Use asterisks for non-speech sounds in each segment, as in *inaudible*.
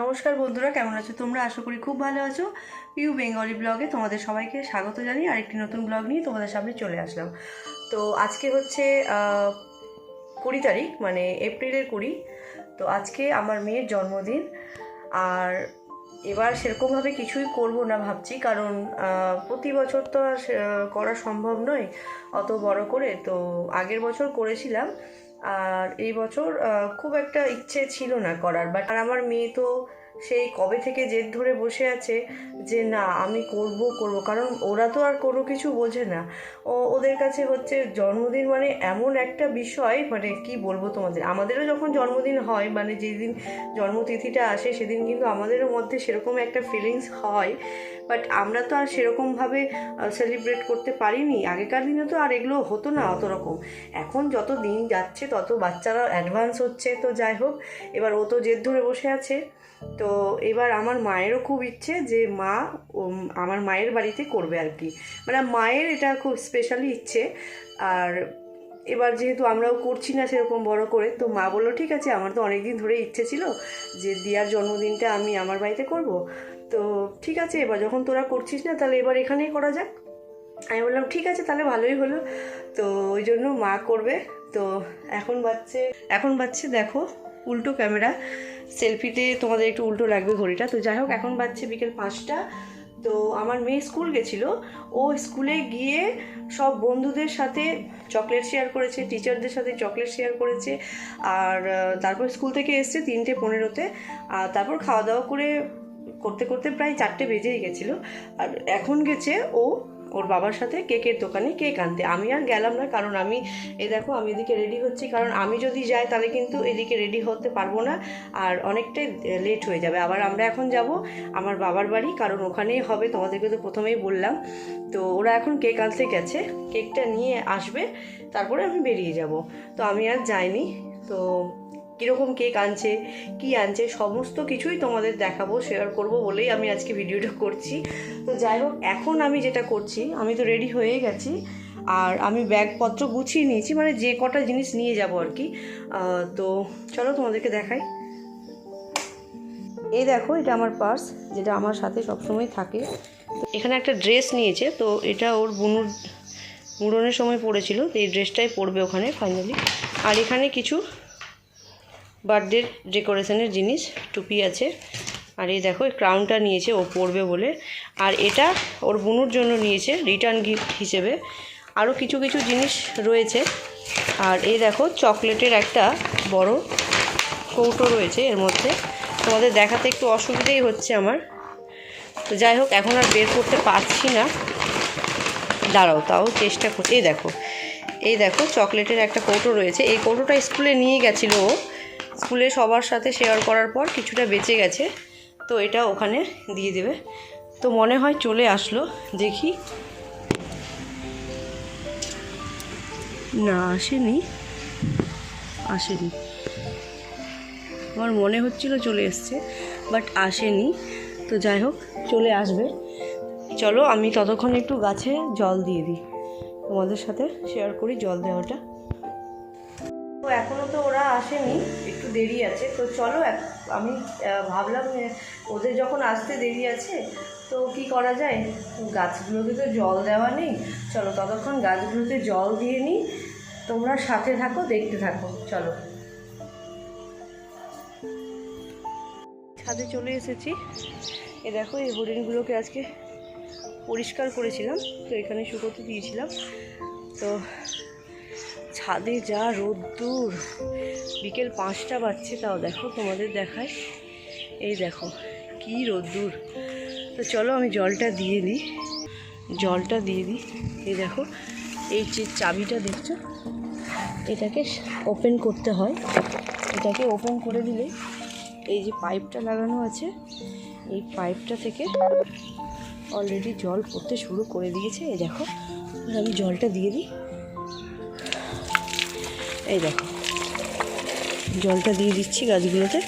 নমস্কার বন্ধুরা, কেমন আছো তোমরা? আশা করি খুব ভালো আছো। পিউ বেঙ্গলি ব্লগে তোমাদের সবাইকে স্বাগত জানিয়ে আরেকটি নতুন ব্লগ নিয়ে তোমাদের সামনে চলে আসলাম। তো আজকে হচ্ছে কুড়ি তারিখ মানে এপ্রিলের কুড়ি। তো আজকে আমার মেয়ের জন্মদিন। আর এবার সেরকমভাবে কিছুই করব না ভাবছি, কারণ প্রতি বছর তো আর করা সম্ভব নয় অত বড় করে। তো আগের বছর করেছিলাম আর এই বছর খুব একটা ইচ্ছে ছিল না করার বাট আর আমার মেয়ে তো সেই কবে থেকে জেদ ধরে বসে আছে যে না, আমি করব করব। কারণ ওরা তো আর কোনো কিছু বোঝে না। ও, ওদের কাছে হচ্ছে জন্মদিন মানে এমন একটা বিষয় মানে কি বলব তোমাদের? আমাদেরও যখন জন্মদিন হয় মানে যেদিন জন্মতিথিটা আসে, সেদিন কিন্তু আমাদেরও মধ্যে সেরকম একটা ফিলিংস হয়। বাট আমরা তো আর সেরকমভাবে সেলিব্রেট করতে পারিনি। আগেকার দিনে তো আর এগুলো হতো না অত রকম। এখন যত দিন যাচ্ছে, তত বাচ্চারা অ্যাডভান্স হচ্ছে। তো যাই হোক, এবার ও তো জেদ ধরে বসে আছে। তো এবার আমার মায়েরও খুব ইচ্ছে যে মা আমার মায়ের বাড়িতে করবে আর কি। মানে মায়ের এটা খুব স্পেশালি ইচ্ছে। আর এবার যেহেতু আমরাও করছি না সেরকম বড় করে, তো মা বলল, ঠিক আছে, আমার তো অনেক দিন ধরে ইচ্ছে ছিল যে দিয়ার জন্মদিনটা আমি আমার বাড়িতে করব। তো ঠিক আছে, এবার যখন তোরা করছিস না, তাহলে এবার এখানেই করা যাক। আমি বললাম, ঠিক আছে, তাহলে ভালোই হলো। তো ওই জন্য মা করবে। তো এখন বাচ্চে এখন বাচ্চে দেখো, উল্টো ক্যামেরা। সেলফিতে তোমাদের একটু উল্টো লাগবে ঘড়িটা। তো যাই হোক, এখন বাচ্চে বিকেল পাঁচটা। তো আমার মেয়ে স্কুল গেছিল। ও স্কুলে গিয়ে সব বন্ধুদের সাথে চকলেট শেয়ার করেছে টিচারদের সাথে চকলেট শেয়ার করেছে। আর তারপর স্কুল থেকে এসছে তিনটে পনেরোতে। আর তারপর খাওয়া দাওয়া করে করতে করতে প্রায় চারটে বেজেই গেছিল। আর এখন গেছে ও ওর বাবার সাথে কেকের দোকানে কেক আনতে। আমি আর গেলাম না, কারণ আমি, এই দেখো, আমি এদিকে রেডি হচ্ছি। কারণ আমি যদি যাই, তাহলে কিন্তু এদিকে রেডি হতে পারব না, আর অনেকটাই লেট হয়ে যাবে। আবার আমরা এখন যাব আমার বাবার বাড়ি, কারণ ওখানেই হবে, তোমাদেরকে তো প্রথমেই বললাম। তো ওরা এখন কেক আনতে গেছে, কেকটা নিয়ে আসবে, তারপরে আমি বেরিয়ে যাব। তো আমি আর যাইনি, তো কীরকম কেক আনছে, কি আনছে, সমস্ত কিছুই তোমাদের দেখাবো শেয়ার করব বলেই আমি আজকে ভিডিওটা করছি। তো যাই হোক, এখন আমি যেটা করছি, আমি তো রেডি হয়ে গেছি, আর আমি ব্যাগপত্র গুছিয়ে নিয়েছি মানে যে কটা জিনিস নিয়ে যাব আর কি। তো চলো তোমাদেরকে দেখাই। এই দেখো, এটা আমার পার্স যেটা আমার সাথে সবসময় থাকে। এখানে একটা ড্রেস নিয়েছে, তো এটা ওর বুনুর মুড়নের সময় পড়েছিল তো এই ড্রেসটাই পরবে ওখানে ফাইনালি আর এখানে কিছু বার্থডে ডেকোরেশনের জিনিস টুপি আছে। আর এই দেখো ক্রাউনটা নিয়েছে, ও পরবে বলে। আর এটা ওর বুনুর জন্য নিয়েছে রিটার্ন গিফট হিসেবে। আরও কিছু কিছু জিনিস রয়েছে। আর এই দেখো, চকলেটের একটা বড় কৌটো রয়েছে এর মধ্যে। তোমাদের দেখাতে একটু অসুবিধেই হচ্ছে আমার। তো যাই হোক, এখন আর বের করতে পারছি না। দাঁড়াও, তাও চেষ্টা করছি এই দেখো এই দেখো, চকলেটের একটা কৌটো রয়েছে। এই কৌটোটা স্কুলে নিয়ে গেছিল ও। স্কুলে সবার সাথে শেয়ার করার পর কিছুটা বেঁচে গেছে। তো এটা ওখানে দিয়ে দেবে। তো মনে হয় চলে আসলো। দেখি। না, আসেনি। আসেনি। আমার মনে হচ্ছিল চলে এসছে বাট আসেনি। তো যাই হোক, চলে আসবে। চলো, আমি ততক্ষণ একটু গাছে জল দিয়ে দিই। তোমাদের সাথে শেয়ার করি জল দেওয়াটা। তো এখনও তো ওরা আসেনি, একটু দেরি আছে। তো চলো আমি ভাবলাম ওদের যখন আসতে দেরি আছে, তো কি করা যায়? গাছগুলোকে তো জল দেওয়া নেই। চলো ততক্ষণ গাছগুলোতে জল দিয়ে নিই। তোমরা সাথে থাকো, দেখতে থাকো। চলো। ছাদে চলে এসেছি। এ দেখো, এই হরিণগুলোকে আজকে পরিষ্কার করেছিলাম। তো এখানে শুকোতে দিয়েছিলাম। তো ছাদে যা রোদ্দুর। বিকেল পাঁচটা বাজছে, তাও দেখো তোমাদের দেখায় এই দেখো, কি রোদ্দুর। তো চলো আমি জলটা দিয়ে দিই জলটা দিয়ে দিই এই দেখো, এই যে চাবিটা দেখছ, এটাকে ওপেন করতে হয়। এটাকে ওপেন করে দিলে এই যে পাইপটা লাগানো আছে, এই পাইপটা থেকে অলরেডি জল পড়তে শুরু করে দিয়েছে। এই দেখো আমি জলটা দিয়ে দিই। এই দেখো। জলটা দিয়ে দিচ্ছি গাছগুলোতে।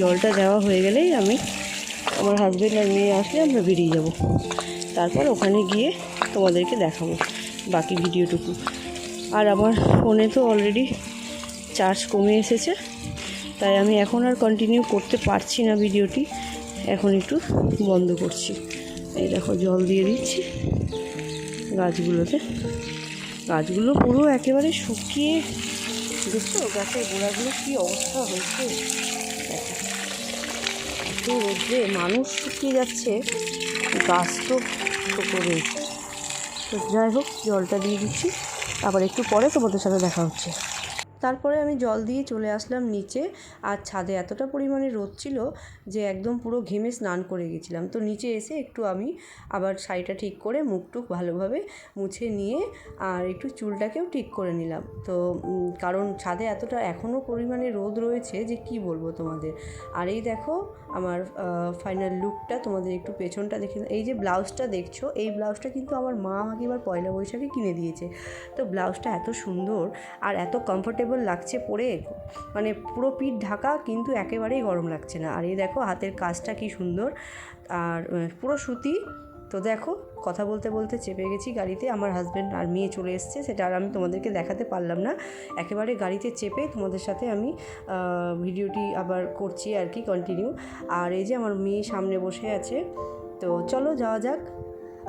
জলটা দেওয়া হয়ে গেলেই আমি আমার হাজব্যান্ড আর মেয়ে আসলে আমরা বেরিয়ে যাব। তারপর ওখানে গিয়ে তোমাদেরকে দেখাবো বাকি ভিডিওটুকু। আর আমার ফোনে তো অলরেডি চার্জ কমে এসেছে, তাই আমি এখন আর কন্টিনিউ করতে পারছি না ভিডিওটি। এখন একটু বন্ধ করছি। এই দেখো, জল দিয়ে দিচ্ছি গাছগুলোতে। গাছগুলো পুরো একেবারে শুকিয়ে দেখছ? গাছের গোড়াগুলো কী অবস্থা হয়েছে? এত রোদ্রে মানুষ শুকিয়ে যাচ্ছে। গাছ তো করে তো যাই হোক, জলটা দিয়ে দিচ্ছি। আবার একটু পরে তোমাদের সাথে দেখা হচ্ছে। তারপরে আমি জল দিয়ে চলে আসলাম নিচে। আর ছাদে এতটা পরিমাণে রোদ ছিল যে একদম পুরো ঘেমে স্নান করে গেছিলাম। তো নিচে এসে একটু আমি আবার শাড়িটা ঠিক করে মুখটুক ভালোভাবে মুছে নিয়ে আর একটু চুলটাকেও ঠিক করে নিলাম। তো কারণ ছাদে এতটা এখনও পরিমাণে রোদ রয়েছে যে কি বলব তোমাদের? আর এই দেখো আমার ফাইনাল লুকটা তোমাদের একটু পেছনটা দেখে এই যে ব্লাউজটা দেখছ, এই ব্লাউজটা কিন্তু আমার মা আমাকে এবার পয়লা বৈশাখে কিনে দিয়েছে। তো ব্লাউজটা এত সুন্দর আর এত কমফোর্টেবল লাগছে পরে মানে পুরো পিঠ ঢাকা, কিন্তু একেবারেই গরম লাগছে না। আর এই দেখো, হাতের কাজটা কি সুন্দর। আর পুরো সুতি। তো দেখো, কথা বলতে বলতে চেপে গেছি গাড়িতে। আমার হাজব্যান্ড আর মেয়ে চলে এসছে, সেটা আর আমি তোমাদেরকে দেখাতে পারলাম না। একেবারে গাড়িতে চেপে তোমাদের সাথে আমি ভিডিওটি আবার করছি আর কি কন্টিনিউ আর এই যে আমার মেয়ে সামনে বসে আছে। তো চলো, যাওয়া যাক।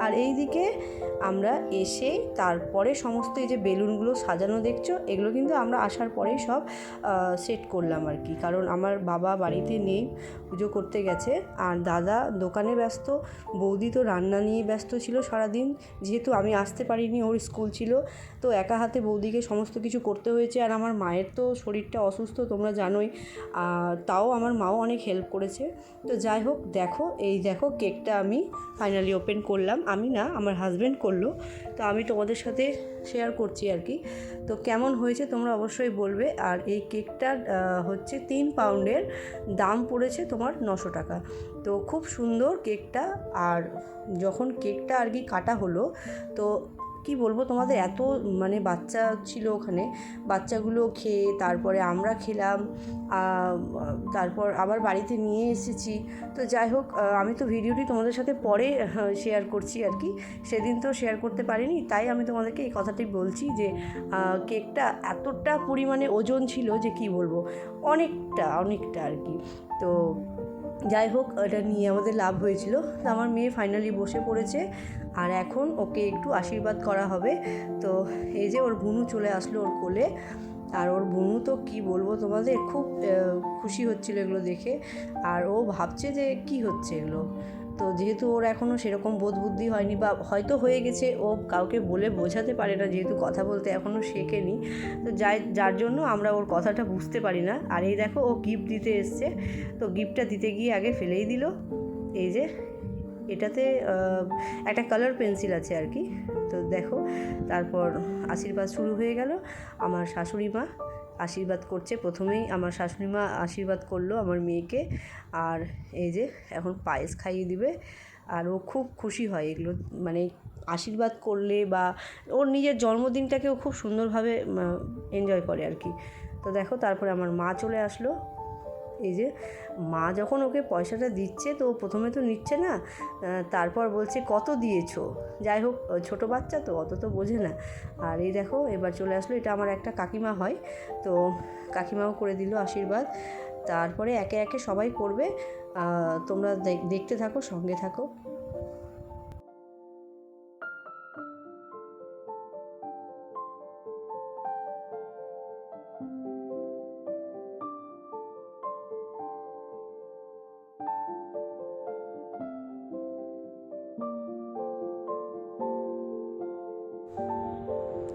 আর এই দিকে আমরা এসে তারপরে সমস্ত এই যে বেলুনগুলো সাজানো দেখছ, এগুলো কিন্তু আমরা আসার পরেই সব সেট করলাম আর কি। কারণ আমার বাবা বাড়িতে নেই, পুজো করতে গেছে। আর দাদা দোকানে ব্যস্ত, বৌদি তো রান্না নিয়ে ব্যস্ত ছিল সারাদিন। যেহেতু আমি আসতে পারিনি, ওর স্কুল ছিল। তো একা হাতে বৌদিকে সমস্ত কিছু করতে হয়েছে। আর আমার মায়ের তো শরীরটা অসুস্থ, তোমরা জানোই। তাও আমার মাও অনেক হেল্প করেছে। তো যাই হোক, দেখো, এই দেখো কেকটা আমি ফাইনালি ওপেন করলাম। আমি না, আমার হাজব্যান্ড করল। তো আমি তোমাদের সাথে শেয়ার করছি আর কি। তো কেমন হয়েছে তোমরা অবশ্যই বলবে। আর এই কেকটার হচ্ছে তিন পাউন্ডের দাম পড়েছে তোমার নশো টাকা। তো খুব সুন্দর কেকটা। আর যখন কেকটা আর কি কাটা হলো, তো কি বলব? তোমাদের এত মানে বাচ্চা ছিল ওখানে। বাচ্চাগুলো খেয়ে তারপরে আমরা খেলাম তারপর আবার বাড়িতে নিয়ে এসেছি। তো যাই হোক আমি তো ভিডিওটি তোমাদের সাথে পরে শেয়ার করছি আর কি। সেদিন তো শেয়ার করতে পারিনি, তাই আমি তোমাদেরকে এই কথাটি বলছি যে কেকটা এতটা পরিমাণে ওজন ছিল যে কি বলব? অনেকটা অনেকটা আর কি। তো যাই হোক, এটা নিয়ে আমাদের লাভ হয়েছিল। আমার মেয়ে ফাইনালি বসে পড়েছে আর এখন ওকে একটু আশীর্বাদ করা হবে। তো এই যে ওর বুনু চলে আসলো ওর কোলে। আর ওর বুনু তো কি বলব তোমাদের, খুব খুশি হচ্ছিল এগুলো দেখে। আর ও ভাবছে যে কি হচ্ছে এগুলো। তো যেহেতু ওর এখনও সেরকম বোধ বুদ্ধি হয়নি বা হয়তো হয়ে গেছে, ও কাউকে বলে বোঝাতে পারে না যেহেতু কথা বলতে এখনও শেখেনি। তো যাই, যার জন্য আমরা ওর কথাটা বুঝতে পারি না। আর এই দেখো, ও গিফট দিতে এসছে। তো গিফটটা দিতে গিয়ে আগে ফেলেই দিল। এই যে, এটাতে একটা কালার পেন্সিল আছে আর কি। তো দেখো, তারপর আশীর্বাদ শুরু হয়ে গেল। আমার শাশুড়ি মা আশীর্বাদ করছে। প্রথমেই আমার শাশুড়ি মা আশীর্বাদ করল আমার মেয়েকে। আর এই যে এখন পায়েস খাইয়ে দিবে। আর ও খুব খুশি হয় এগুলো। মানে আশীর্বাদ করলে বা ওর নিজের জন্মদিনটাকেও খুব সুন্দরভাবে এনজয় করে আর কি। তো দেখো, তারপরে আমার মা চলে আসলো। এই যে মা যখন ওকে পয়সাটা দিচ্ছে তো প্রথমে তো নিচ্ছে না তারপর বলছে কত দিয়েছ? যাই হোক ছোটো বাচ্চা তো, অত তো বোঝে না। আর এই দেখো, এবার চলে আসলো, এটা আমার একটা কাকিমা হয়, তো কাকিমাও করে দিল আশীর্বাদ। তারপরে একে একে সবাই করবে তোমরা দেখ- দেখতে থাকো, সঙ্গে থাকো।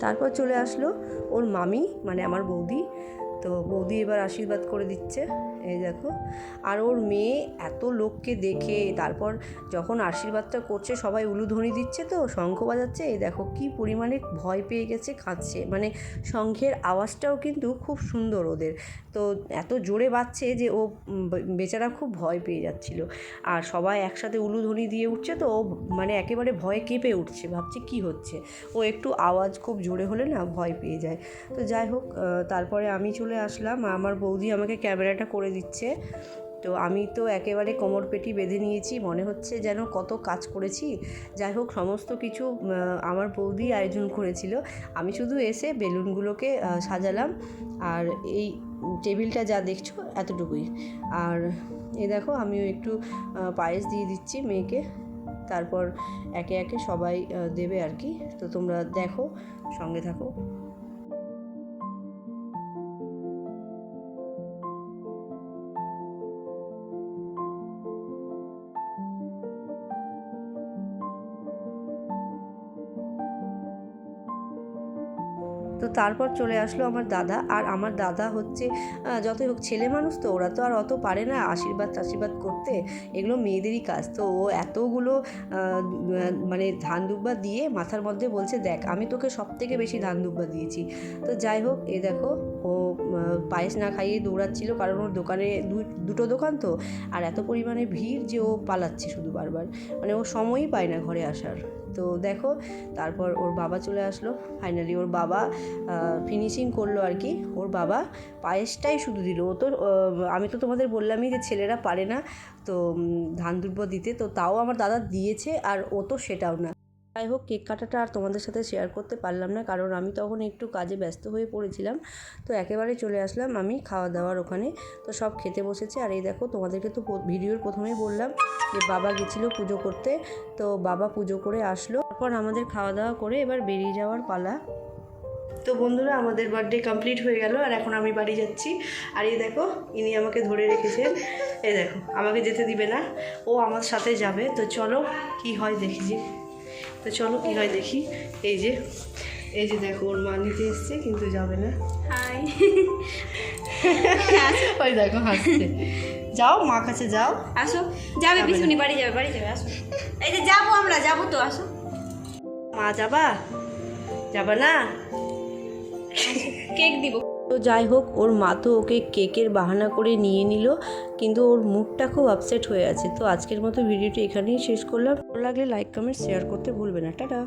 তারপর চলে আসলো ওর মামি মানে আমার বৌদি। তো বৌদি এবার আশীর্বাদ করে দিচ্ছে। এই দেখো। আর ওর মেয়ে এত লোককে দেখে, তারপর যখন আশীর্বাদটা করছে, সবাই উলুধ্বনি দিচ্ছে তো, শঙ্খ বাজাচ্ছে, এই দেখো কি পরিমাণে ভয় পেয়ে গেছে, কাঁদছে। মানে শঙ্খের আওয়াজটাও কিন্তু খুব সুন্দর ওদের। তো এত জোরে বাজছে যে ও বেচারা খুব ভয় পেয়ে যাচ্ছিল। আর সবাই একসাথে উলুধ্বনি দিয়ে উঠছে তো, ও মানে একেবারে ভয়ে কেঁপে উঠছে। ভাবছে কি হচ্ছে? ও একটু আওয়াজ খুব জোরে হলে না ভয় পেয়ে যায়। তো যাই হোক তারপরে আমি চলে আসলাম। আমার বৌদি আমাকে ক্যামেরাটা করে দিচ্ছে। তো আমি তো একেবারে কোমর পেটি বেঁধে নিয়েছি, মনে হচ্ছে যেন কত কাজ করেছি। যাই হোক, সমস্ত কিছু আমার বৌদি আয়োজন করেছিল। আমি শুধু এসে বেলুনগুলোকে সাজালাম। আর এই টেবিলটা যা দেখছ, এতটুকুই। আর এ দেখো, আমিও একটু পায়েস দিয়ে দিচ্ছি মেয়েকে। তারপর একে একে সবাই দেবে আর কি। তো তোমরা দেখো, সঙ্গে থাকো। তো তারপর চলে আসলো আমার দাদা। আর আমার দাদা হচ্ছে যতই হোক ছেলে মানুষ তো, ওরা তো আর অত পারে না আশীর্বাদ আশীর্বাদ করতে। এগুলো মেয়েদেরই কাজ। তো ও এতগুলো মানে ধান দুব্বা দিয়ে মাথার মধ্যে বলছে, দেখ, আমি তোকে সব থেকে বেশি ধান দুব্বা দিয়েছি। তো যাই হোক, এ দেখো, ও পায়েস না খাইয়ে দৌড়াচ্ছিল, কারণ ওর দোকানে দুটো দোকান তো। আর এত পরিমাণে ভিড় যে ও পালাচ্ছে শুধু বারবার। মানে ও সময়ই পায় না ঘরে আসার। তো দেখো, তারপর ওর বাবা চলে আসলো। ফাইনালি ওর বাবা ফিনিশিং করল আর কি। ওর বাবা পায়েসটাই শুধু দিল। ও তো আমি তো তোমাদের বললামই যে ছেলেরা পারে না, তো ধান দুর্ব দিতে। তো তাও আমার দাদা দিয়েছে আর ও তো সেটাও না। যাই হোক, কেক কাটাটা আর তোমাদের সাথে শেয়ার করতে পারলাম না, কারণ আমি তখন একটু কাজে ব্যস্ত হয়ে পড়েছিলাম। তো একেবারে চলে আসলাম আমি খাওয়া দাওয়ার ওখানে। তো সব খেতে বসেছে, আর এই দেখো তোমাদেরকে তো ভিডিওর প্রথমেই বললাম যে বাবা গেছিল পুজো করতে। তো বাবা পুজো করে আসলো, তারপর আমাদের খাওয়া দাওয়া করে এবার বেরিয়ে যাওয়ার পালা। তো বন্ধুরা, আমাদের বার্থডে কমপ্লিট হয়ে গেল, আর এখন আমি বাড়ি যাচ্ছি। আর এই দেখো, ইনি আমাকে ধরে রেখেছেন। এই দেখো, আমাকে যেতে দিবে না, ও আমার সাথে যাবে। তো চলো, কি হয় দেখি। তো চলো কি হয় দেখি। এই যে এই যে দেখো ওর মা নিতে এসছে কিন্তু যাবে না। হাই। *laughs* ওই দেখো হাসছে। যাও মা কাছে যাও। আসো যাবে যাবে পিছুনি বাড়ি যাবে বাড়ি যাবে আসো। এই যে যাব আমরা যাব তো আসো। মা যাবা? যাবা না? কেক দিব। তো যাই হোক, ওর মা তো ওকে কেকের বাহানা করে নিয়ে নিল, কিন্তু ওর মুখটা খুব আপসেট হয়ে আছে। তো আজকের মতো ভিডিওটি এখানেই শেষ করলাম। ভালো লাগলে লাইক কমেন্ট শেয়ার করতে ভুলবে না। টাটা।